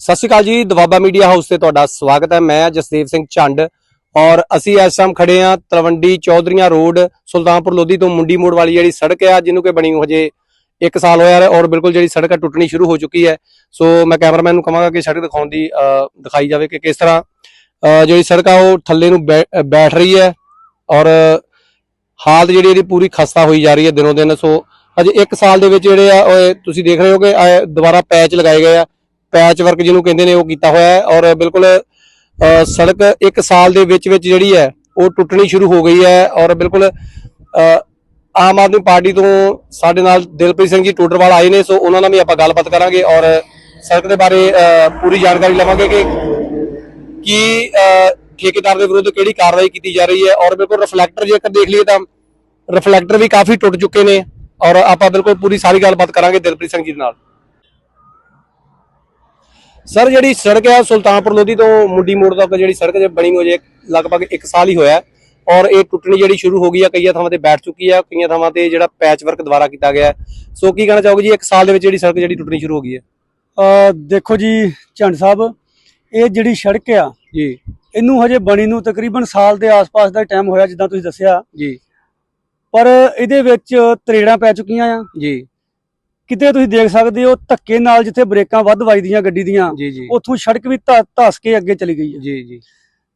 ਸਤਿ ਸ਼੍ਰੀ ਅਕਾਲ ਜੀ Doaba media house ਤੇ ਤੁਹਾਡਾ ਸਵਾਗਤ ਹੈ। ਮੈਂ ਜਸਦੇਵ ਸਿੰਘ ਝੰਡ ਔਰ ਅਸੀਂ ਇਸ ਟਾਈਮ ਖੜੇ ਆ ਤਲਵੰਡੀ ਚੌਧਰੀਆਂ ਰੋਡ ਸੁਲਤਾਨਪੁਰ ਲੋਧੀ ਤੋਂ ਮੁੰਡੀ ਮੋੜ ਵਾਲੀ ਜਿਹੜੀ ਸੜਕ ਆ ਜਿਹਨੂੰ ਕਿ ਬਣੀ ਹਜੇ 1 ਸਾਲ ਹੋਇਆ ਹੈ ਔਰ ਬਿਲਕੁਲ ਜਿਹੜੀ ਸੜਕ ਆ ਟੁੱਟਣੀ ਸ਼ੁਰੂ ਹੋ ਚੁੱਕੀ ਹੈ। ਸੋ ਮੈਂ ਕੈਮਰਾਮੈਨ ਨੂੰ ਕਹਾਂਗਾ ਕਿ ਸੜਕ ਦਿਖਾਉਣ ਦੀ ਅ, ਦਿਖਾਈ ਜਾਵੇ ਕਿ ਕਿਸ ਤਰ੍ਹਾਂ ਅ, ਜਿਹੜੀ ਸੜਕ ਆ ਉਹ ਥੱਲੇ ਨੂੰ ਬੈ- ਬੈਠ ਰਹੀ ਹੈ ਔਰ ਹਾਲਤ ਜਿਹੜੀ ਇਹਦੀ ਪੂਰੀ ਖਸਤਾ ਹੋਈ ਜਾ ਰਹੀ ਹੈ ਦਿਨੋਂ ਦਿਨ। ਸੋ ਅਜੇ 1 ਸਾਲ ਦੇ ਵਿੱਚ ਜਿਹੜੇ ਆ ਤੁਸੀਂ ਦੇਖ ਰਹੇ ਹੋ ਕਿ ਦੁਬਾਰਾ ਪੈਚ ਲਗਾਏ ਗਏ ਆ। ਪੈਚ ਵਰਕ ਜਿਹਨੂੰ ਕਹਿੰਦੇ ਨੇ, ਉਹ ਕੀਤਾ ਹੋਇਆ ਹੈ ਔਰ ਬਿਲਕੁਲ ਸੜਕ 1 ਸਾਲ ਦੇ ਵਿੱਚ ਵਿੱਚ ਜਿਹੜੀ ਹੈ, ਉਹ ਟੁੱਟਣੀ ਸ਼ੁਰੂ ਹੋ ਗਈ ਹੈ ਔਰ ਬਿਲਕੁਲ ਆਮ ਆਦਮੀ ਪਾਰਟੀ ਤੋਂ ਸਾਡੇ ਨਾਲ ਦਿਲਪ੍ਰੀਤ ਸਿੰਘ ਜੀ ਟੋਡਰਵਾਲ ਆਏ ਨੇ, ਸੋ ਉਹਨਾਂ ਨਾਲ ਵੀ ਆਪਾਂ ਗੱਲਬਾਤ ਕਰਾਂਗੇ ਔਰ ਸੜਕ ਦੇ ਬਾਰੇ ਪੂਰੀ ਜਾਣਕਾਰੀ ਲਵਾਂਗੇ ਕਿ ਕੀ ਠੇਕੇਦਾਰ ਦੇ ਵਿਰੁੱਧ ਕਿਹੜੀ ਕਾਰਵਾਈ ਕੀਤੀ ਜਾ ਰਹੀ ਹੈ ਔਰ ਬਿਲਕੁਲ ਰਿਫਲੈਕਟਰ ਜੇਕਰ ਦੇਖ ਲਈਏ ਤਾਂ ਰਿਫਲੈਕਟਰ ਵੀ ਕਾਫੀ ਟੁੱਟ ਚੁੱਕੇ ਨੇ ਔਰ ਆਪਾਂ ਬਿਲਕੁਲ ਪੂਰੀ ਸਾਰੀ ਗੱਲਬਾਤ ਕਰਾਂਗੇ ਦਿਲਪ੍ਰੀਤ ਸਿੰਘ ਜੀ ਦੇ ਨਾਲ। ਸਰ ਜਿਹੜੀ ਸੜਕ ਹੈ ਸੁਲਤਾਨਪੁਰ ਲੋਧੀ ਤੋਂ ਮੁੰਡੀ ਮੋੜ ਤੱਕ ਜਿਹੜੀ ਸੜਕ ਜੇ ਬਣੀ ਹੋ ਜੇ ਲਗਭਗ 1 ਸਾਲ ਹੀ ਹੋਇਆ ਔਰ ਇਹ ਟੁੱਟਣੀ ਜਿਹੜੀ ਸ਼ੁਰੂ ਹੋ ਗਈ ਹੈ ਕਈਆਂ ਥਾਵਾਂ ਤੇ ਬੈਠ ਚੁੱਕੀ ਹੈ ਕਈਆਂ ਥਾਵਾਂ ਤੇ ਜਿਹੜਾ ਪੈਚ ਵਰਕ ਦੁਬਾਰਾ ਕੀਤਾ ਗਿਆ ਸੋ ਕੀ ਕਹਿਣਾ ਚਾਹੋਗੇ ਜੀ 1 ਸਾਲ ਦੇ ਵਿੱਚ ਜਿਹੜੀ ਸੜਕ ਜਿਹੜੀ ਟੁੱਟਣੀ ਸ਼ੁਰੂ ਹੋ ਗਈ ਹੈ? ਅ ਦੇਖੋ ਜੀ ਝੰਡ ਸਾਹਿਬ ਇਹ ਜਿਹੜੀ ਸੜਕ ਆ ਜੀ। ਇਹਨੂੰ ਹਜੇ ਬਣੀ ਨੂੰ ਤਕਰੀਬਨ ਸਾਲ ਦੇ ਆਸ-ਪਾਸ ਦਾ ਟਾਈਮ ਹੋਇਆ ਜਿੱਦਾਂ ਤੁਸੀਂ ਦੱਸਿਆ। ਜੀ। ਪਰ ਇਹਦੇ ਵਿੱਚ ਤਰੇੜਾਂ ਪੈ ਚੁੱਕੀਆਂ ਆ। ਜੀ। ਕਿਤੇ ਤੁਸੀਂ ਦੇਖ ਸਕਦੇ ਹੋ ਧੱਕੇ ਨਾਲ ਜਿੱਥੇ ਬ੍ਰੇਕਾਂ ਵੱਧ ਵੱਜਦੀਆਂ ਗੱਡੀ ਦੀਆਂ ਉੱਥੋਂ ਸੜਕ ਵੀ ਧੱਸ ਕੇ ਅੱਗੇ ਚਲੀ ਗਈ ਹੈ। ਜੀ ਜੀ।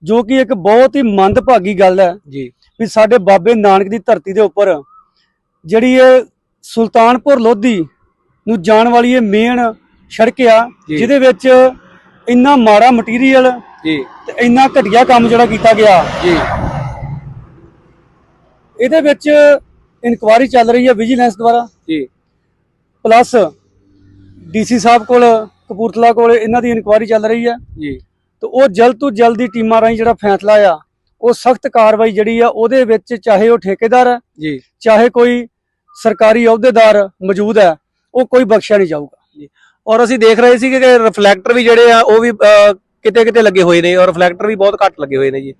ਜੋ ਕਿ ਇੱਕ ਬਹੁਤ ਹੀ ਮੰਦਭਾਗੀ ਗੱਲ ਹੈ ਜੀ। ਵੀ ਸਾਡੇ ਬਾਬੇ ਨਾਨਕ ਦੀ ਧਰਤੀ ਦੇ ਉੱਪਰ ਜਿਹੜੀ ਇਹ ਸੁਲਤਾਨਪੁਰ ਲੋਧੀ ਨੂੰ ਜਾਣ ਵਾਲੀ ਇਹ ਮੇਨ ਸੜਕ ਆ। ਜਿਹਦੇ ਵਿੱਚ ਇੰਨਾ ਮਾੜਾ ਮਟੀਰੀਅਲ ਜੀ। ਤੇ ਇੰਨਾ ਘਟੀਆ ਕੰਮ ਜਿਹੜਾ ਕੀਤਾ ਗਿਆ। ਜੀ। ਇਹਦੇ ਵਿੱਚ ਇਨਕੁਆਰੀ ਚੱਲ ਰਹੀ ਹੈ ਵਿਜੀਲੈਂਸ ਦੁਆਰਾ। ਜੀ। ਪਲੱਸ ਡੀਸੀ ਸਾਹਿਬ ਕੋਲ ਕਪੂਰਥਲਾ ਕੋਲ ਇਹਨਾਂ ਦੀ ਇਨਕੁਆਰੀ ਚੱਲ ਰਹੀ ਹੈ। ਜੀ। ਤੇ ਉਹ ਜਲਦ ਤੋਂ ਜਲਦ ਟੀਮਾਂ ਰਾਹੀਂ ਜਿਹੜਾ ਫੈਸਲਾ ਆ ਉਹ ਸਖਤ ਕਾਰਵਾਈ ਜਿਹੜੀ ਆ ਉਹਦੇ ਵਿੱਚ ਚਾਹੇ ਉਹ ਠੇਕੇਦਾਰ ਹੈ ਜੀ। ਚਾਹੇ ਕੋਈ ਸਰਕਾਰੀ ਅਹੁਦੇਦਾਰ ਮੌਜੂਦ ਹੈ ਉਹ ਕੋਈ ਬਖਸ਼ਿਆ ਨਹੀਂ ਜਾਊਗਾ। ਔਰ ਅਸੀਂ ਦੇਖ ਰਹੇ ਸੀ ਕਿ ਰਿਫਲੈਕਟਰ ਵੀ ਜਿਹੜੇ ਆ ਉਹ ਵੀ ਕਿਤੇ ਕਿਤੇ ਲੱਗੇ ਹੋਏ ਨੇ ਔਰ ਰਿਫਲੈਕਟਰ ਵੀ ਬਹੁਤ ਘੱਟ ਲੱਗੇ ਹੋਏ ਨੇ ਜੀ।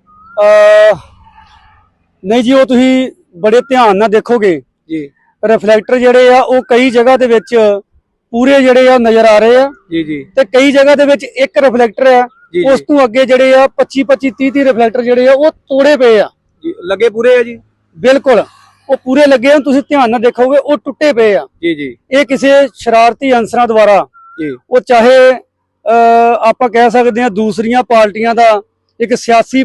ਨਹੀਂ ਜੀ ਉਹ ਤੁਸੀਂ ਬੜੇ ਧਿਆਨ ਨਾਲ ਦੇਖੋਗੇ। ਜੀ। ਰਿਫਲੈਕਟਰ ਜਿਹੜੇ ਆ ਉਹ ਕਈ ਜਗ੍ਹਾ ਦੇ ਵਿੱਚ ਪੂਰੇ ਜਿਹੜੇ ਆ ਨਜ਼ਰ ਆ ਰਹੇ ਆ। ਜੀ ਜੀ। ਤੇ ਕਈ ਜਗ੍ਹਾ ਦੇ ਵਿੱਚ ਇੱਕ ਰਿਫਲੈਕਟਰ ਆ ਉਸ ਤੋਂ ਅੱਗੇ ਜਿਹੜੇ ਆ 25 25 30 30 ਰਿਫਲੈਕਟਰ ਜਿਹੜੇ ਆ ਉਹ ਤੋੜੇ ਪਏ ਆ। ਲੱਗੇ ਪੂਰੇ ਆ ਜੀ? ਬਿਲਕੁਲ। ਉਹ ਪੂਰੇ ਲੱਗੇ ਆ ਤੁਸੀਂ ਧਿਆਨ ਨਾਲ ਦੇਖੋਗੇ ਉਹ ਟੁੱਟੇ ਪਏ ਆ। ਜੀ ਜੀ। ਇਹ ਕਿਸੇ ਸ਼ਰਾਰਤੀ ਅਨਸਰਾਂ ਦੁਆਰਾ ਜੀ। ਉਹ ਚਾਹੇ ਆਪਾਂ ਕਹਿ ਸਕਦੇ ਆ ਦੂਸਰੀਆਂ ਪਾਰਟੀਆਂ ਦਾ ਇੱਕ ਸਿਆਸੀ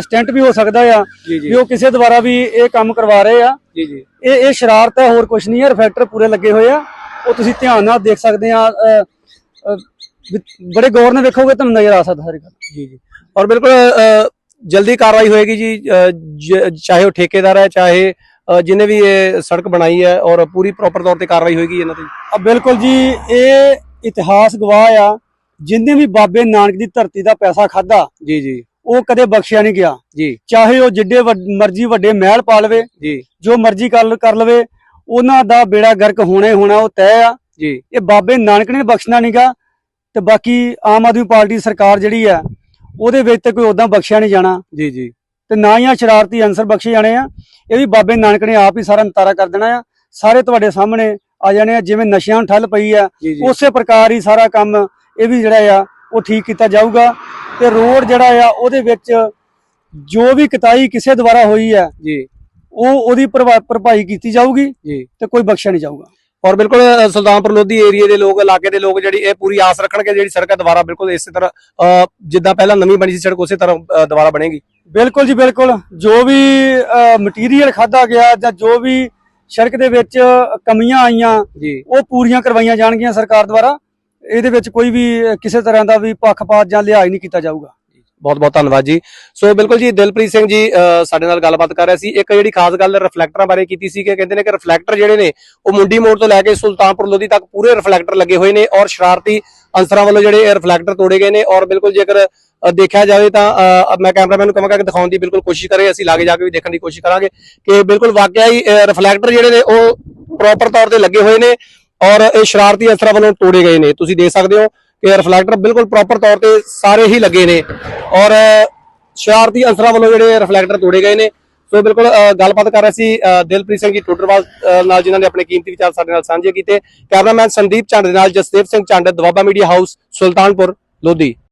ਸਟੈਂਟ ਵੀ ਹੋ ਸਕਦਾ ਆ ਵੀ ਉਹ ਕਿਸੇ ਦੁਆਰਾ ਵੀ ਇਹ ਕੰਮ ਕਰਵਾ ਰਹੇ ਆ। ਜੀ ਜੀ। ਇਹ ਇਹ ਸ਼ਰਾਰਤ ਹੈ ਹੋਰ ਕੁਝ ਨਹੀਂ ਹੈ ਰਿਫਲੈਕਟਰ ਪੂਰੇ ਲੱਗੇ ਹੋਏ ਆ। ਉਹ ਤੁਸੀਂ ਧਿਆਨ ਨਾਲ ਦੇਖ ਸਕਦੇ ਆ ਬੜੇ ਗੌਰ ਨਾਲ ਦੇਖੋਗੇ ਤੁਹਾਨੂੰ ਨਜ਼ਰ ਆ ਸਕਦਾ ਹਰ ਗੱਲ। ਜੀ ਜੀ। ਔਰ ਬਿਲਕੁਲ ਜਲਦੀ ਕਾਰਵਾਈ ਹੋਏਗੀ ਜੀ ਚਾਹੇ ਉਹ ਠੇਕੇਦਾਰ ਹੈ ਚਾਹੇ ਅ, ਜਿਹਨੇ ਵੀ ਇਹ ਸੜਕ ਬਣਾਈ ਹੈ ਔਰ ਪੂਰੀ ਪ੍ਰੋਪਰ ਤੌਰ ਤੇ ਕਾਰਵਾਈ ਹੋਏਗੀ ਇਹਨਾਂ ਤੇ। ਆ ਬਿਲਕੁਲ ਜੀ ਇਹ ਇਤਿਹਾਸ ਗਵਾਹ ਆ ਜਿੰਨੇ ਵੀ ਬਾਬੇ ਨਾਨਕ ਦੀ ਧਰਤੀ ਦਾ ਪੈਸਾ ਖਾਦਾ ਜੀ ਜੀ। ਉਹ ਕਦੇ ਬਖਸ਼ਿਆ ਨਹੀਂ ਗਿਆ। ਜੀ। ਚਾਹੇ ਉਹ ਜਿੱਡੇ ਮਰਜ਼ੀ ਵੱਡੇ ਮਹਿਲ ਪਾ ਲਵੇ ਜੀ। ਜੋ ਮਰਜ਼ੀ ਕਰ ਕਰ ਲਵੇ ਉਹਨਾਂ ਦਾ ਬੇੜਾ ਗਰਕ ਹੋਣੇ ਹੋਣਾ ਉਹ ਤੈਅ ਆ। ਜੀ। ਇਹ ਬਾਬੇ ਨਾਨਕ ਨੇ ਬਖਸ਼ਣਾ ਨਹੀਂਗਾ ਤੇ ਬਾਕੀ ਆਮ ਆਦਮੀ ਪਾਰਟੀ ਸਰਕਾਰ ਜਿਹੜੀ ਆ ਉਹਦੇ ਵਿੱਚ ਤੇ ਕੋਈ ਉਦਾਂ ਬਖਸ਼ਿਆ ਨਹੀਂ ਜਾਣਾ। ਜੀ ਜੀ। ਤੇ ਨਾ ਹੀ ਆ ਸ਼ਰਾਰਤੀ ਅਨਸਰ ਬਖਸ਼ੇ ਜਾਣੇ ਆ ਇਹ ਵੀ ਬਾਬੇ ਨਾਨਕ ਨੇ ਆਪ ਹੀ ਸਾਰਾ ਨਿਤਾਰਾ ਕਰ ਦੇਣਾ ਆ। ਸਾਰੇ ਤੁਹਾਡੇ ਸਾਹਮਣੇ ਆ ਜਾਣੇ ਆ ਜਿਵੇਂ ਨਸ਼ਿਆਂ ਨੂੰ ਠੱਲ ਪਈ ਆ ਉਸੇ ਪ੍ਰਕਾਰ ਹੀ ਸਾਰਾ ਕੰਮ ਇਹ ਵੀ ਜਿਹੜਾ ਆ ਉਹ ਠੀਕ ਕੀਤਾ ਜਾਊਗਾ ਤੇ ਰੋਡ ਜਿਹੜਾ ਆ ਉਹਦੇ ਵਿੱਚ ਜੋ ਵੀ ਕਤਾਈ ਕਿਸੇ ਦੁਆਰਾ ਹੋਈ ਆ ਜੀ। ਉਹ ਉਹਦੀ ਭਰਪਾਈ ਕੀਤੀ ਜਾਊਗੀ ਜੀ। ਤੇ ਕੋਈ ਬਖਸ਼ਿਆ ਨਹੀਂ ਜਾਊਗਾ। ਔਰ ਬਿਲਕੁਲ ਸੁਲਤਾਨਪੁਰ ਲੋਧੀ ਏਰੀਆ ਦੇ ਲੋਕ ਇਲਾਕੇ ਦੇ ਲੋਕ ਜਿਹੜੀ ਇਹ ਪੂਰੀ ਆਸ ਰੱਖਣਗੇ ਜਿਹੜੀ ਸੜਕ ਹੈ ਦੁਬਾਰਾ ਬਿਲਕੁਲ ਇਸੇ ਤਰ੍ਹਾਂ ਜਿੱਦਾਂ ਪਹਿਲਾਂ ਨਵੀਂ ਬਣੀ ਸੀ ਸੜਕ ਉਸੇ ਤਰ੍ਹਾਂ ਦੁਬਾਰਾ ਬਣੇਗੀ। ਬਿਲਕੁਲ ਜੀ ਬਿਲਕੁਲ। ਜੋ ਵੀ ਮਟੀਰੀਅਲ ਖਾਦਾ ਗਿਆ ਜਾਂ ਜੋ ਵੀ ਸੜਕ ਦੇ ਵਿੱਚ ਕਮੀਆਂ ਆਈਆਂ ਉਹ ਪੂਰੀਆਂ ਕਰਵਾਈਆਂ ਜਾਣਗੀਆਂ ਸਰਕਾਰ ਦੁਆਰਾ। ਇਹਦੇ ਵਿੱਚ ਕੋਈ ਵੀ ਕਿਸੇ ਤਰ੍ਹਾਂ ਦਾ ਵੀ ਪੱਖਪਾਤ ਜਾਂ ਲਿਹਾਜ਼ ਨਹੀਂ ਕੀਤਾ ਜਾਊਗਾ। ਬਹੁਤ ਬਹੁਤ ਧੰਨਵਾਦ ਜੀ। ਸੋ ਬਿਲਕੁਲ ਜੀ, ਦਿਲਪ੍ਰੀਤ ਸਿੰਘ ਜੀ ਸਾਡੇ ਨਾਲ ਗੱਲਬਾਤ ਕਰ ਰਹੇ ਸੀ। ਇੱਕ ਜਿਹੜੀ ਖਾਸ ਗੱਲ ਰਿਫਲੈਕਟਰਾਂ ਬਾਰੇ ਕੀਤੀ ਸੀ ਕਿ ਕਹਿੰਦੇ ਨੇ ਕਿ ਰਿਫਲੈਕਟਰ ਜਿਹੜੇ ਨੇ, ਉਹ ਮੁੰਡੀ ਮੋੜ ਤੋਂ ਲੈ ਕੇ ਸੁਲਤਾਨਪੁਰ ਲੋਧੀ ਤੱਕ ਪੂਰੇ ਰਿਫਲੈਕਟਰ ਲੱਗੇ ਹੋਏ ਨੇ ਔਰ ਸ਼ਰਾਰਤੀ ਅਨਸਰਾਂ ਵੱਲੋਂ ਜਿਹੜੇ ਰਿਫਲੈਕਟਰ ਤੋੜੇ ਗਏ ਨੇ ਔਰ ਬਿਲਕੁਲ ਜੇਕਰ ਦੇਖਿਆ ਜਾਵੇ ਤਾਂ ਮੈਂ ਕੈਮਰਾਮੈਨ ਨੂੰ ਕਹਾਂਗਾ ਕਿ ਦਿਖਾਉਣ ਦੀ ਬਿਲਕੁਲ ਕੋਸ਼ਿਸ਼ ਕਰੇ, ਅਸੀਂ ਲਾਗੇ ਜਾ ਕੇ ਵੀ ਦੇਖਣ ਦੀ ਕੋਸ਼ਿਸ਼ ਕਰਾਂਗੇ ਕਿ ਬਿਲਕੁਲ ਵਾਕਿਆ ਹੀ ਰਿਫਲੈਕਟਰ ਜਿਹੜੇ ਨੇ ਉਹ ਪ੍ਰੋਪਰ ਤੌਰ ਤੇ ਲੱਗੇ ਹੋਏ ਨੇ ਔਰ ਇਹ ਸ਼ਰਾਰਤੀ ਅਨਸਰਾਂ ਵੱਲੋਂ ਤੋੜੇ ਗਏ ਨੇ। ਤੁਸੀਂ ਦੇਖ ਸਕਦੇ ਹੋ ਕਿ ਰਿਫਲੈਕਟਰ ਬਿਲਕੁਲ ਪ੍ਰੋਪਰ ਤੌਰ ਤੇ ਸਾਰੇ ਹੀ ਲੱਗੇ ਨੇ। ਔਰ ਸ਼ਰਾਰਤੀ ਅਨਸਰਾਂ ਵੱਲੋਂ ਜਿਹੜੇ ਰਿਫਲੈਕਟਰ ਤੋੜੇ ਗਏ ਨੇ। ਸੋ ਬਿਲਕੁਲ ਅ, ਗੱਲਬਾਤ ਕਰ ਰਹੇ ਸੀ ਦਿਲਪ੍ਰੀਤ ਸਿੰਘ ਜੀ ਟੁੱਟਰਵਾਲ ਨਾਲ ਜਿਨ੍ਹਾਂ ਨੇ ਆਪਣੇ ਕੀਮਤੀ ਵਿਚਾਰ ਸਾਡੇ ਨਾਲ ਸਾਂਝੇ ਕੀਤੇ। ਕੈਮਰਾਮੈਨ ਸੰਦੀਪ ਝੰਡ ਦੇ ਨਾਲ ਜਸਦੇਵ ਸਿੰਘ ਝੰਡ ਦਵਾਬਾ ਮੀਡੀਆ ਹਾਊਸ ਸੁਲਤਾਨਪੁਰ ਲੋਧੀ।